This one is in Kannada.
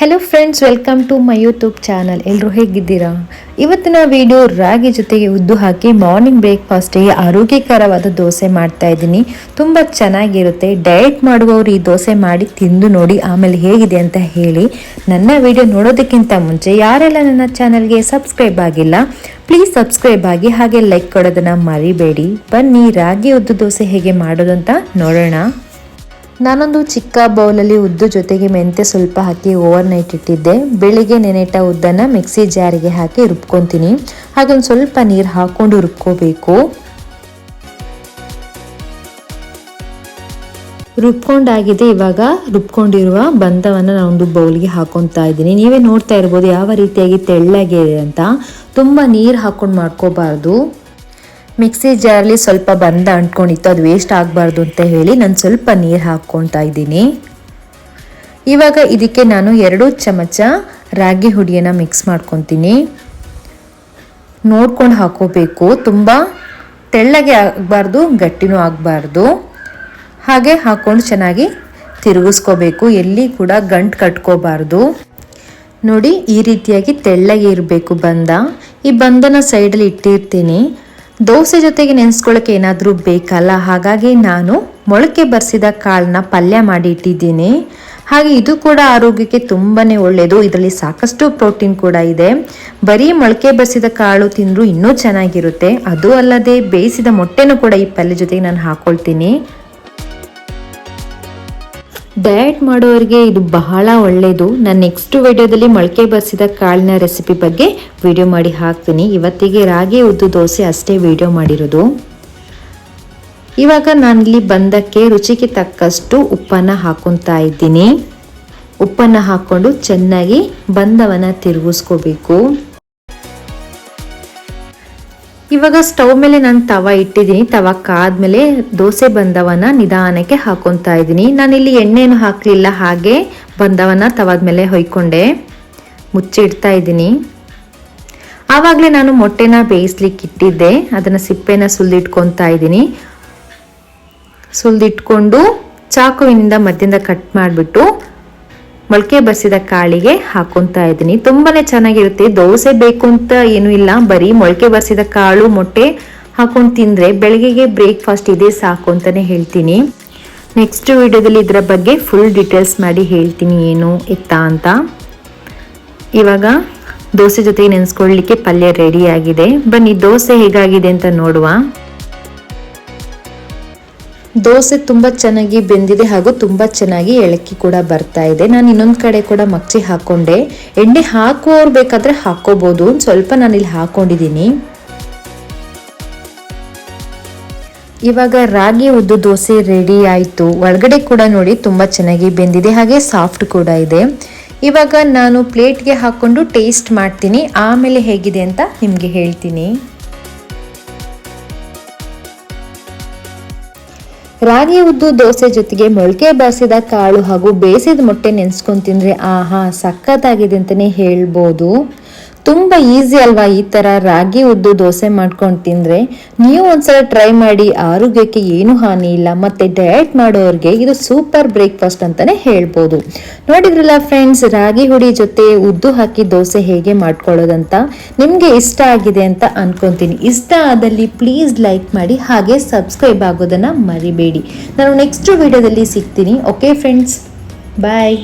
Hello friends welcome to my YouTube channel ಎಲ್ಲರೂ ಹೇಗಿದ್ದೀರಾ? ಇವತ್ತಿನ ವಿಡಿಯೋ ರಾಗಿ ಜೊತೆಗೆ ಉದ್ದು ಹಾಕಿ ಮಾರ್ನಿಂಗ್ ಬ್ರೇಕ್ಫಾಸ್ಟಿಗೆ ಆರೋಗ್ಯಕರವಾದ ದೋಸೆ ಮಾಡ್ತಾ ಇದ್ದೀನಿ. ತುಂಬ ಚೆನ್ನಾಗಿರುತ್ತೆ. ಡಯಟ್ ಮಾಡುವವರು ಈ ದೋಸೆ ಮಾಡಿ ತಿಂದು ನೋಡಿ ಆಮೇಲೆ ಹೇಗಿದೆ ಅಂತ ಹೇಳಿ ನನ್ನ ವಿಡಿಯೋ ನೋಡೋದಕ್ಕಿಂತ ಮುಂಚೆ ಯಾರೆಲ್ಲ ನನ್ನ ಚಾನಲ್ಗೆ ಸಬ್ಸ್ಕ್ರೈಬ್ ಆಗಿಲ್ಲ ಪ್ಲೀಸ್ ಸಬ್ಸ್ಕ್ರೈಬ್ ಆಗಿ ಹಾಗೆ ಲೈಕ್ ಕೊಡೋದನ್ನು ಮರಿಬೇಡಿ. ಬನ್ನಿ ರಾಗಿ ಉದ್ದು ದೋಸೆ ಹೇಗೆ ಮಾಡೋದು ಅಂತ ನೋಡೋಣ. ನಾನೊಂದು ಚಿಕ್ಕ ಬೌಲಲ್ಲಿ ಉದ್ದು ಜೊತೆಗೆ ಮೆಂತೆ ಸ್ವಲ್ಪ ಹಾಕಿ ಓವರ್ ನೈಟ್ ಇಟ್ಟಿದ್ದೆ. ಬೆಳಿಗ್ಗೆ ನೆನೆಟ ಉದ್ದನ್ನು ಮಿಕ್ಸಿ ಜಾರಿಗೆ ಹಾಕಿ ರುಬ್ಕೊತೀನಿ. ಹಾಗೆ ಒಂದು ಸ್ವಲ್ಪ ನೀರು ಹಾಕ್ಕೊಂಡು ರುಬ್ಕೋಬೇಕು. ರುಬ್ಕೊಂಡಾಗಿದೆ ಇವಾಗ. ರುಬ್ಕೊಂಡಿರುವ ಬಂಧವನ್ನು ನಾನೊಂದು ಬೌಲ್ಗೆ ಹಾಕೊತಾ ಇದ್ದೀನಿ. ನೀವೇ ನೋಡ್ತಾ ಇರ್ಬೋದು ಯಾವ ರೀತಿಯಾಗಿ ತೆಳ್ಳಗೆ ಅಂತ. ತುಂಬ ನೀರು ಹಾಕ್ಕೊಂಡು ಮಾಡ್ಕೋಬಾರ್ದು. ಮಿಕ್ಸಿ ಜಾರ್ಲಿ ಸ್ವಲ್ಪ ಬಂದ ಅಂಟ್ಕೊಂಡಿತ್ತು. ಅದು ವೇಸ್ಟ್ ಆಗಬಾರ್ದು ಅಂತ ಹೇಳಿ ನಾನು ಸ್ವಲ್ಪ ನೀರು ಹಾಕ್ಕೊತಾ ಇದ್ದೀನಿ. ಇವಾಗ ಇದಕ್ಕೆ ನಾನು ಎರಡು ಚಮಚ ರಾಗಿ ಹುಡಿಯನ್ನು ಮಿಕ್ಸ್ ಮಾಡ್ಕೊತೀನಿ. ನೋಡ್ಕೊಂಡು ಹಾಕೋಬೇಕು. ತುಂಬ ತೆಳ್ಳಗೆ ಆಗಬಾರ್ದು, ಗಟ್ಟಿನೂ ಆಗಬಾರ್ದು. ಹಾಗೆ ಹಾಕ್ಕೊಂಡು ಚೆನ್ನಾಗಿ ತಿರುಗಿಸ್ಕೋಬೇಕು. ಎಲ್ಲಿ ಕೂಡ ಗಂಟು ಕಟ್ಕೋಬಾರ್ದು. ನೋಡಿ, ಈ ರೀತಿಯಾಗಿ ತೆಳ್ಳಗೆ ಇರಬೇಕು ಬಂದ. ಈ ಬಂದನ ಸೈಡಲ್ಲಿ ಇಟ್ಟಿರ್ತೀನಿ. ದೋಸೆ ಜೊತೆಗೆ ನೆನೆಸ್ಕೊಳ್ಳೋಕೆ ಏನಾದರೂ ಬೇಕಲ್ಲ? ಹಾಗಾಗಿ ನಾನು ಮೊಳಕೆ ಬರೆಸಿದ ಕಾಳನ್ನ ಪಲ್ಯ ಮಾಡಿ ಇಟ್ಟಿದ್ದೀನಿ. ಹಾಗೆ ಇದು ಕೂಡ ಆರೋಗ್ಯಕ್ಕೆ ತುಂಬಾ ಒಳ್ಳೆಯದು ಇದರಲ್ಲಿ ಸಾಕಷ್ಟು ಪ್ರೋಟೀನ್ ಕೂಡ ಇದೆ. ಬರೀ ಮೊಳಕೆ ಬರೆಸಿದ ಕಾಳು ತಿಂದರೂ ಇನ್ನೂ ಚೆನ್ನಾಗಿರುತ್ತೆ. ಅದು ಅಲ್ಲದೆ ಬೇಯಿಸಿದ ಮೊಟ್ಟೆನೂ ಕೂಡ ಈ ಪಲ್ಯ ಜೊತೆಗೆ ನಾನು ಹಾಕ್ಕೊಳ್ತೀನಿ ಡಯಟ್ ಮಾಡೋರಿಗೆ ಇದು ಬಹಳ ಒಳ್ಳೆಯದು ನಾನು ನೆಕ್ಸ್ಟ್ ವಿಡಿಯೋದಲ್ಲಿ ಮೊಳಕೆ ಬರೆಸಿದ ಕಾಳಿನ ರೆಸಿಪಿ ಬಗ್ಗೆ ವಿಡಿಯೋ ಮಾಡಿ ಹಾಕ್ತೀನಿ. ಇವತ್ತಿಗೆ ರಾಗಿ, ಉದ್ದು ದೋಸೆ ಅಷ್ಟೇ ವಿಡಿಯೋ ಮಾಡಿರೋದು. ಇವಾಗ ನಾನಿಲ್ಲಿ ಬಂದಕ್ಕೆ ರುಚಿಗೆ ತಕ್ಕಷ್ಟು ಉಪ್ಪನ್ನು ಹಾಕೊತಾ ಇದ್ದೀನಿ. ಉಪ್ಪನ್ನು ಹಾಕ್ಕೊಂಡು ಚೆನ್ನಾಗಿ ಬಂದವನ್ನು ತಿರುಗಿಸ್ಕೋಬೇಕು. ಇವಾಗ ಸ್ಟವ್ ಮೇಲೆ ನಾನು ತವ ಇಟ್ಟಿದ್ದೀನಿ. ತವ ಕಾದ್ಮೇಲೆ ದೋಸೆ ಬಂದವನ ನಿಧಾನಕ್ಕೆ ಹಾಕೊತಾ ಇದ್ದೀನಿ. ನಾನಿಲ್ಲಿ ಎಣ್ಣೆನು ಹಾಕಲಿಲ್ಲ, ಹಾಗೆ ಬಂದವನ ತವಾದ ಮೇಲೆ ಹೊಯ್ಕೊಂಡೆ. ಮುಚ್ಚಿಡ್ತಾ ಇದ್ದೀನಿ. ಆವಾಗಲೇ ನಾನು ಮೊಟ್ಟೆನ ಬೇಯಿಸ್ಲಿಕ್ಕೆ ಇಟ್ಟಿದ್ದೆ. ಅದನ್ನು ಸಿಪ್ಪೆನ ಸುಲಿದಿಟ್ಕೊತಾ ಇದ್ದೀನಿ. ಸುಲಿದಿಟ್ಕೊಂಡು ಚಾಕುವಿನಿಂದ ಮಧ್ಯದಿಂದ ಕಟ್ ಮಾಡಿಬಿಟ್ಟು ಮೊಳಕೆ ಬಸಿದ ಕಾಳಿಗೆ ಹಾಕೊಂತಾ ಇದ್ದೀನಿ. ತುಂಬಾನೇ ಚೆನ್ನಾಗಿರುತ್ತೆ. ದೋಸೆ ಬೇಕು ಅಂತ ಏನು ಇಲ್ಲ. ಬರೀ ಮೊಳಕೆ ಬಸಿದ ಕಾಳು, ಮೊಟ್ಟೆ ಹಾಕೊಂಡು ತಿಂದರೆ ಬೆಳಗ್ಗೆಗೆ ಬ್ರೇಕ್ಫಾಸ್ಟ್ ಇದೆ, ಸಾಕು ಅಂತಾನೆ ಹೇಳ್ತೀನಿ. ನೆಕ್ಸ್ಟ್ ವಿಡಿಯೋದಲ್ಲಿ ಇದರ ಬಗ್ಗೆ ಫುಲ್ ಡೀಟೇಲ್ಸ್ ಮಾಡಿ ಹೇಳ್ತೀನಿ ಏನು ಎತ್ತ ಅಂತ. ಇವಾಗ ದೋಸೆ ಜೊತೆಗೆ ನೆನೆಸ್ಕೊಳ್ಳಿಕ್ಕೆ ಪಲ್ಯ ರೆಡಿ ಆಗಿದೆ. ಬನ್ನಿ, ದೋಸೆ ಹೇಗಾಗಿದೆ ಅಂತ ನೋಡುವ. ದೋಸೆ ತುಂಬ ಚೆನ್ನಾಗಿ ಬೆಂದಿದೆ ಹಾಗೂ ತುಂಬ ಚೆನ್ನಾಗಿ ಎಳಕ್ಕಿ ಕೂಡ ಬರ್ತಾ ಇದೆ. ನಾನು ಇನ್ನೊಂದು ಕಡೆ ಕೂಡ ಮಗ್ಚಿ ಹಾಕೊಂಡೆ. ಎಣ್ಣೆ ಹಾಕುವವ್ರು ಬೇಕಾದರೆ ಹಾಕ್ಕೋಬೋದು ಒಂದು ಸ್ವಲ್ಪ ನಾನು ಇಲ್ಲಿ ಹಾಕೊಂಡಿದ್ದೀನಿ ಇವಾಗ ರಾಗಿ ಉದ್ದು ದೋಸೆ ರೆಡಿ ಆಯಿತು. ಒಳಗಡೆ ಕೂಡ ನೋಡಿ ತುಂಬ ಚೆನ್ನಾಗಿ ಬೆಂದಿದೆ. ಹಾಗೆ ಸಾಫ್ಟ್ ಕೂಡ ಇದೆ. ಇವಾಗ ನಾನು ಪ್ಲೇಟ್ಗೆ ಹಾಕ್ಕೊಂಡು ಟೇಸ್ಟ್ ಮಾಡ್ತೀನಿ. ಆಮೇಲೆ ಹೇಗಿದೆ ಅಂತ ನಿಮಗೆ ಹೇಳ್ತೀನಿ. ರಾಗಿ ಉದ್ದು ದೋಸೆ ಜೊತೆಗೆ ಮೊಳಕೆ ಬಾಸಿದ ಕಾಳು ಹಾಗೂ ಬೇಯಿಸಿದ ಮೊಟ್ಟೆ ನೆನೆಸ್ಕೊಂಡು ತಿಂದರೆ ಆಹಾ ಸಖತ್ತಾಗಿದೆ ಅಂತಲೇ ಹೇಳ್ಬೋದು. ತುಂಬ ಈಸಿ ಅಲ್ವಾ ಈ ಥರ ರಾಗಿ ಉದ್ದು ದೋಸೆ ಮಾಡ್ಕೊಂಡು ತಿಂದರೆ? ನೀವು ಒಂದ್ಸಲ ಟ್ರೈ ಮಾಡಿ ಆರೋಗ್ಯಕ್ಕೆ ಏನು ಹಾನಿ ಇಲ್ಲ, ಮತ್ತು ಡಯಟ್ ಮಾಡೋರಿಗೆ ಇದು ಸೂಪರ್ ಬ್ರೇಕ್ಫಾಸ್ಟ್ ಅಂತಲೇ ಹೇಳ್ಬೋದು. ನೋಡಿದ್ರಲ್ಲ ಫ್ರೆಂಡ್ಸ್ ರಾಗಿ ಹುಡಿ ಜೊತೆ ಉದ್ದು ಹಾಕಿ ದೋಸೆ ಹೇಗೆ ಮಾಡ್ಕೊಳ್ಳೋದಂತ? ನಿಮಗೆ ಇಷ್ಟ ಆಗಿದೆ ಅಂತ ಅನ್ಕೊತೀನಿ. ಇಷ್ಟ ಆದಲ್ಲಿ ಪ್ಲೀಸ್ ಲೈಕ್ ಮಾಡಿ, ಹಾಗೆ ಸಬ್ಸ್ಕ್ರೈಬ್ ಆಗೋದನ್ನು ಮರಿಬೇಡಿ. ನಾನು ನೆಕ್ಸ್ಟ್ ವಿಡಿಯೋದಲ್ಲಿ ಸಿಗ್ತೀನಿ. Okay friends bye